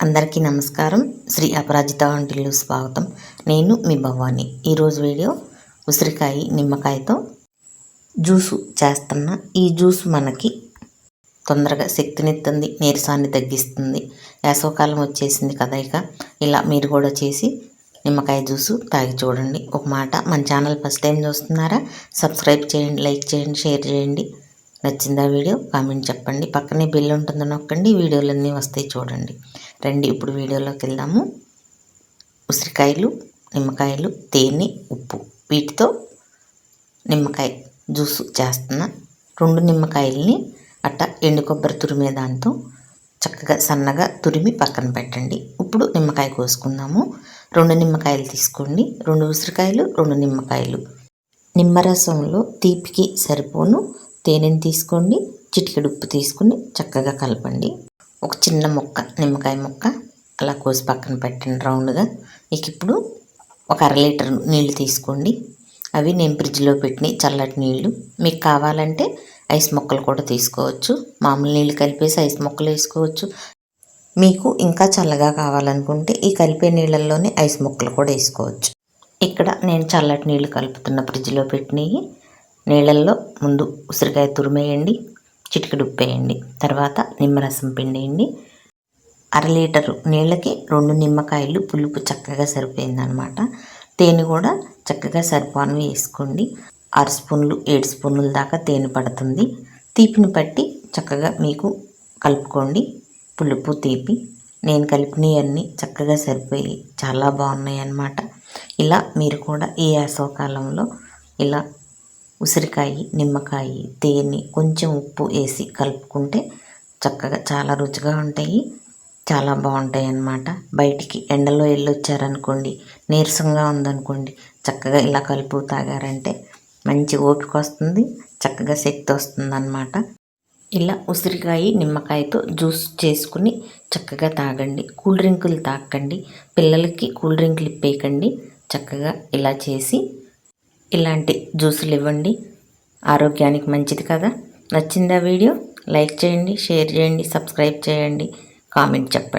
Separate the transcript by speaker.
Speaker 1: అందరికీ నమస్కారం. శ్రీ అపరాజిత వంటిల్లు స్వాగతం. నేను మీ భవాని. ఈరోజు వీడియో ఉసిరికాయ నిమ్మకాయతో జ్యూసు చేస్తున్న ఈ జ్యూస్ మనకి తొందరగా శక్తినిస్తుంది నీరసాన్ని తగ్గిస్తుంది. వేసవకాలం వచ్చేసింది కదా ఇక. ఇలా మీరు కూడా చేసి నిమ్మకాయ జ్యూసు తాగి చూడండి. ఒక మాట మన ఛానల్ ఫస్ట్ టైం చూస్తున్నారా? సబ్స్క్రైబ్ చేయండి లైక్ చేయండి షేర్ చేయండి. నచ్చిందా వీడియో కామెంట్ చెప్పండి. పక్కనే బిల్ ఉంటుంది నొక్కండి. వీడియోలన్నీ వస్తాయి చూడండి. రండి ఇప్పుడు వీడియోలోకి వెళ్దాము. ఉసిరికాయలు నిమ్మకాయలు తేనె ఉప్పు. వీటితో నిమ్మకాయ జ్యూస్ చేస్తున్న. రెండు నిమ్మకాయల్ని అట్ట ఎండు కొబ్బరి తురిమే దాంతో చక్కగా సన్నగా తురిమి పక్కన పెట్టండి. ఇప్పుడు నిమ్మకాయ కోసుకుందాము. రెండు నిమ్మకాయలు తీసుకోండి. రెండు ఉసిరికాయలు రెండు నిమ్మకాయలు. నిమ్మరసంలో తీపికి సరిపోను. తేనెని తీసుకోండి. చిటికెడు ఉప్పు తీసుకుని చక్కగా కలపండి. ఒక చిన్న ముక్క నిమ్మకాయ ముక్క అలా కోసి పక్కన పెట్టండి రౌండ్గా. ఇక ఇప్పుడు ఒక అర లీటర్ నీళ్ళు తీసుకోండి. అవి నేను ఫ్రిడ్జ్లో పెట్టిన చల్లటి నీళ్ళు మీకు కావాలంటే ఐస్ మొక్కలు కూడా తీసుకోవచ్చు. మామూలు నీళ్ళు కలిపేసి ఐస్ మొక్కలు వేసుకోవచ్చు. మీకు ఇంకా చల్లగా కావాలనుకుంటే ఈ కలిపే నీళ్ళల్లోనే ఐస్ మొక్కలు కూడా వేసుకోవచ్చు. ఇక్కడ నేను చల్లటి నీళ్ళు కలుపుతున్న ఫ్రిడ్జ్లో పెట్టినవి నీళ్ళల్లో ముందు ఉసిరికాయ తురిమేయండి. చిటికెడు ఉప్పు వేయండి తర్వాత నిమ్మరసం పిండేయండి. అర లీటరు నీళ్ళకి రెండు నిమ్మకాయలు పులుపు చక్కగా సరిపోయిందనమాట. తేనె కూడా చక్కగా సరిపోను వేసుకోండి. ఆరు స్పూన్లు ఏడు స్పూన్ల దాకా తేనె పడుతుంది. తీపిని పట్టి చక్కగా మీకు కలుపుకోండి. పులుపు తీపి. నేను కలిపినవన్నీ చక్కగా సరిపోయి చాలా బాగున్నాయి అన్నమాట ఇలా మీరు కూడా ఈ వేసవకాలంలో ఇలా ఉసిరికాయ నిమ్మకాయ తేనె కొంచెం ఉప్పు వేసి కలుపుకుంటే చక్కగా చాలా రుచిగా ఉంటాయి. చాలా బాగుంటాయి అన్నమాట బయటికి ఎండలో వెళ్ళొచ్చారనుకోండి నీరసంగా ఉందనుకోండి చక్కగా ఇలా కలుపు తాగారంటే మంచి ఓపిక వస్తుంది చక్కగా శక్తి వస్తుంది అన్నమాట ఇలా ఉసిరికాయ నిమ్మకాయతో జ్యూస్ చేసుకుని చక్కగా తాగండి. కూల్ డ్రింకులు తాకండి. పిల్లలకి కూల్ డ్రింకులు ఇప్పేయకండి. చక్కగా ఇలా చేసి ఇలాంటి జ్యూసులు ఇవ్వండి. ఆరోగ్యానికి మంచిది కదా. నచ్చిందా వీడియో? లైక్ చేయండి షేర్ చేయండి సబ్స్క్రైబ్ చేయండి. కామెంట్ చెప్పండి.